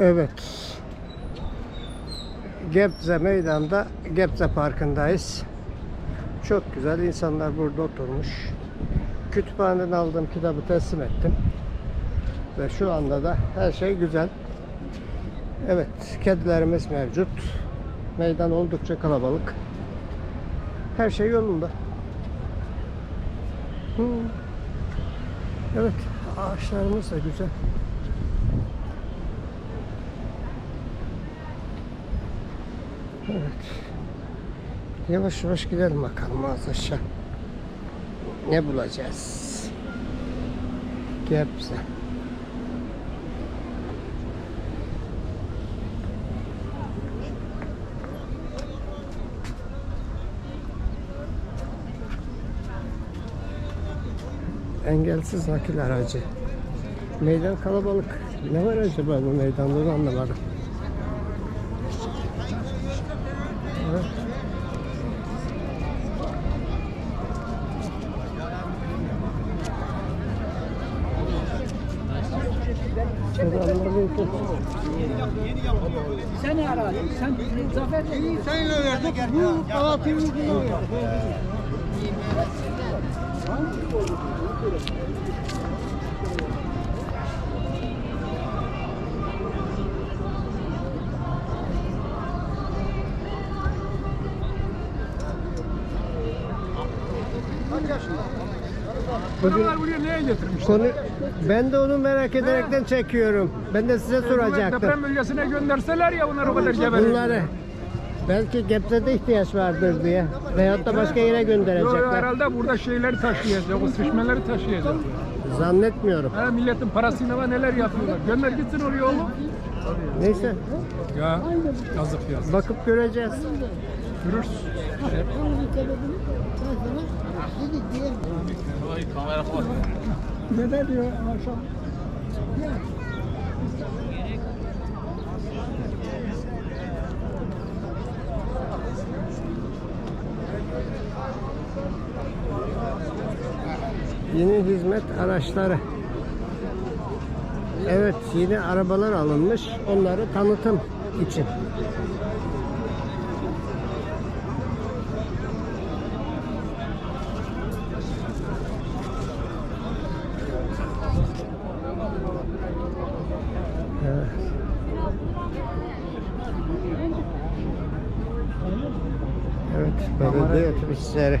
Evet. Gebze meydanda Gebze Parkı'ndayız. Çok güzel insanlar burada oturmuş. Kütüphaneden aldığım kitabı teslim ettim. Ve şu anda da her şey güzel. Evet, kedilerimiz mevcut. Meydan oldukça kalabalık. Her şey yolunda. Hmm. Evet, ağaçlarımız da güzel. Evet. Yavaş yavaş gidelim bakalım az aşağı. Ne bulacağız? Gebze. Engelsiz nakil aracı. Meydan kalabalık. Ne var acaba bu meydanda anlamadım. Evet. Seni aradım. Sen Zafer İyi sen verdin? Bu kahvaltıyı uyguluyor. Bunlar buraya neye getirmiş? Konu ben de onu merak ederekten çekiyorum. Ben de size soracaktım. Deprem bölgesine gönderseler ya bunlar o kadar geberir. Bunları belki Gebze'de ihtiyaç vardır diye veyahut da başka yere gönderecekler. herhalde burada şeyleri taşıyacak, o sıçmeleri taşıyacak. Zannetmiyorum. Ha, milletin parasıyla var, neler yapıyorlar. Gönder gitsin oraya oğlum. Neyse Ya yazık yazık. bakıp göreceğiz. Görürsün. Ne de diyor akşam? Yeni hizmet araçları. Evet yeni arabalar alınmış. Onları tanıtım için. Belediye otobüsleri.